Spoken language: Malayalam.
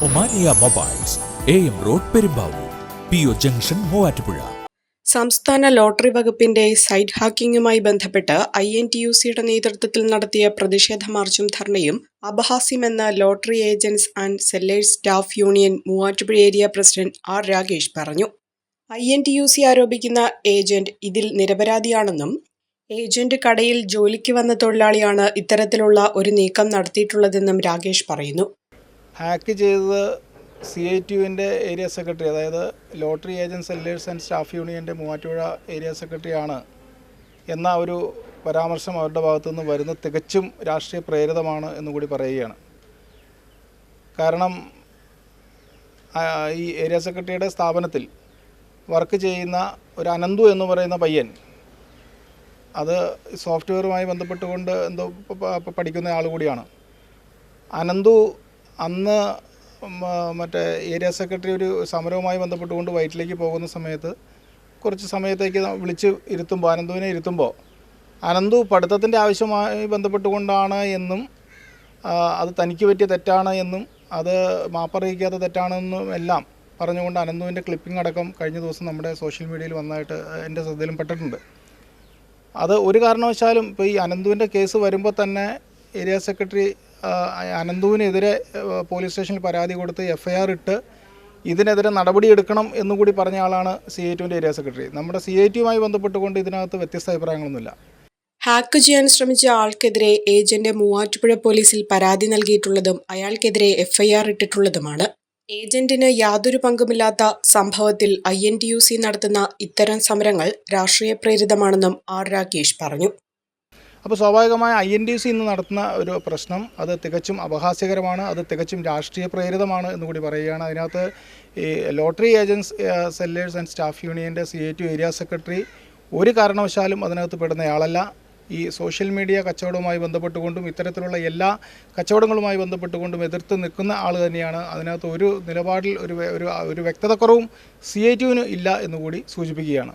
മൊബൈൽസ് റോഡ് ജംഗ്ഷൻ സംസ്ഥാന ലോട്ടറി വകുപ്പിന്റെ സൈറ്റ് ഹാക്കിംഗുമായി ബന്ധപ്പെട്ട് ഐ എൻ ടി യു സിയുടെ നേതൃത്വത്തിൽ നടത്തിയ പ്രതിഷേധ മാർച്ചും ധർണയും അപഹാസ്യമെന്ന് lottery agents and sellers staff union Muvattupuzha area president R Rakesh പറഞ്ഞു. I N T U C ആരോപിക്കുന്ന agent ഇതിൽ നിരപരാധിയാണെന്നും ഏജന്റ് കടയിൽ ജോലിക്ക് വന്ന തൊഴിലാളിയാണ് ഇത്തരത്തിലുള്ള ഒരു നീക്കം നടത്തിയിട്ടുള്ളതെന്നും രാകേഷ് പറയുന്നു. ഹാക്ക് ചെയ്തത് സി ഐ ടി യുവിന്റെ ഏരിയ സെക്രട്ടറി അതായത് lottery agent sellers and staff യൂണിയന്റെ മൂവാറ്റുപുഴ ഏരിയ സെക്രട്ടറിയാണ് എന്ന ഒരു പരാമർശം അവരുടെ ഭാഗത്തു നിന്ന് വരുന്നത് തികച്ചും രാഷ്ട്രീയ പ്രേരിതമാണ് എന്നുകൂടി പറയുകയാണ്. കാരണം ഈ ഏരിയ സെക്രട്ടറിയുടെ സ്ഥാപനത്തിൽ വർക്ക് ചെയ്യുന്ന ഒരു അനന്തു എന്ന് പറയുന്ന പയ്യൻ അത് സോഫ്റ്റ്വെയറുമായി ബന്ധപ്പെട്ടുകൊണ്ട് എന്തോ പഠിക്കുന്ന ആൾ കൂടിയാണ്. അനന്തു അന്ന് മറ്റേ ഏരിയ സെക്രട്ടറി ഒരു സമരവുമായി ബന്ധപ്പെട്ടുകൊണ്ട് വയറ്റിലേക്ക് പോകുന്ന സമയത്ത് കുറച്ച് സമയത്തേക്ക് വിളിച്ച് ഇരുത്തുമ്പോൾ അനന്തുവിനെ ഇരുത്തുമ്പോൾ അനന്തു പഠിത്തത്തിന്റെ ആവശ്യമായി ബന്ധപ്പെട്ടുകൊണ്ടാണ് എന്നും അത് തനിക്ക് പറ്റിയ തെറ്റാണ് എന്നും അത് മാപ്പറിയിക്കാത്ത തെറ്റാണെന്നും എല്ലാം പറഞ്ഞുകൊണ്ട് അനന്തുവിന്റെ ക്ലിപ്പിംഗ് അടക്കം കഴിഞ്ഞ ദിവസം നമ്മുടെ സോഷ്യൽ മീഡിയയിൽ വന്നായിട്ട് എന്റെ ശ്രദ്ധയിലും പെട്ടിട്ടുണ്ട്. അത് ഒരു കാരണവശാലും ഇപ്പോൾ ഈ അനന്തുവിന്റെ കേസ് വരുമ്പോൾ തന്നെ ഏരിയ സെക്രട്ടറി അനന്തുവിനെതിരെ പോലീസ് സ്റ്റേഷനിൽ പരാതി കൊടുത്ത് എഫ് ഐ ആർ ഇട്ട് ഇതിനെതിരെ നടപടിയെടുക്കണം എന്നുകൂടി പറഞ്ഞ ആളാണ് സി ഐ ടുവിന്റെ ഏരിയ സെക്രട്ടറി. നമ്മുടെ സി ഐ ടിയുമായി ബന്ധപ്പെട്ടുകൊണ്ട് ഇതിനകത്ത് വ്യത്യസ്ത അഭിപ്രായങ്ങളൊന്നുമില്ല. ഹാക്ക് ചെയ്യാൻ ശ്രമിച്ച ആൾക്കെതിരെ ഏജന്റ് മൂവാറ്റുപുഴ പോലീസിൽ പരാതി നൽകിയിട്ടുള്ളതും അയാൾക്കെതിരെ എഫ്ഐആർ ഇട്ടിട്ടുള്ളതുമാണ്. ഏജന്റിന് യാതൊരു പങ്കുമില്ലാത്ത സംഭവത്തിൽ I N T U C നടത്തുന്ന ഇത്തരം സമരങ്ങൾ രാഷ്ട്രീയ പ്രേരിതമാണെന്നും ആർ രാകേഷ് പറഞ്ഞു. അപ്പോൾ സ്വാഭാവികമായ ഐ എൻ ഡി സി ഇന്ന് നടത്തുന്ന ഒരു പ്രശ്നം അത് തികച്ചും അപഹാസ്യകരമാണ് അത് തികച്ചും രാഷ്ട്രീയ പ്രേരിതമാണ് എന്ന് കൂടി പറയുകയാണ്. അതിനകത്ത് ഈ lottery agents sellers and staff യൂണിയന്റെ C A T U area secretary ഒരു കാരണവശാലും അതിനകത്ത് പെടുന്നയാളല്ല. ഈ സോഷ്യൽ മീഡിയ കച്ചവടവുമായി ബന്ധപ്പെട്ടുകൊണ്ടും ഇത്തരത്തിലുള്ള എല്ലാ കച്ചവടങ്ങളുമായി ബന്ധപ്പെട്ടുകൊണ്ടും എതിർത്ത് നിൽക്കുന്ന ആൾ തന്നെയാണ്. അതിനകത്ത് ഒരു നിലപാടിൽ ഒരു ഒരു വ്യക്തതക്കുറവും സി ഐ ടുവിന് ഇല്ല എന്നുകൂടി സൂചിപ്പിക്കുകയാണ്.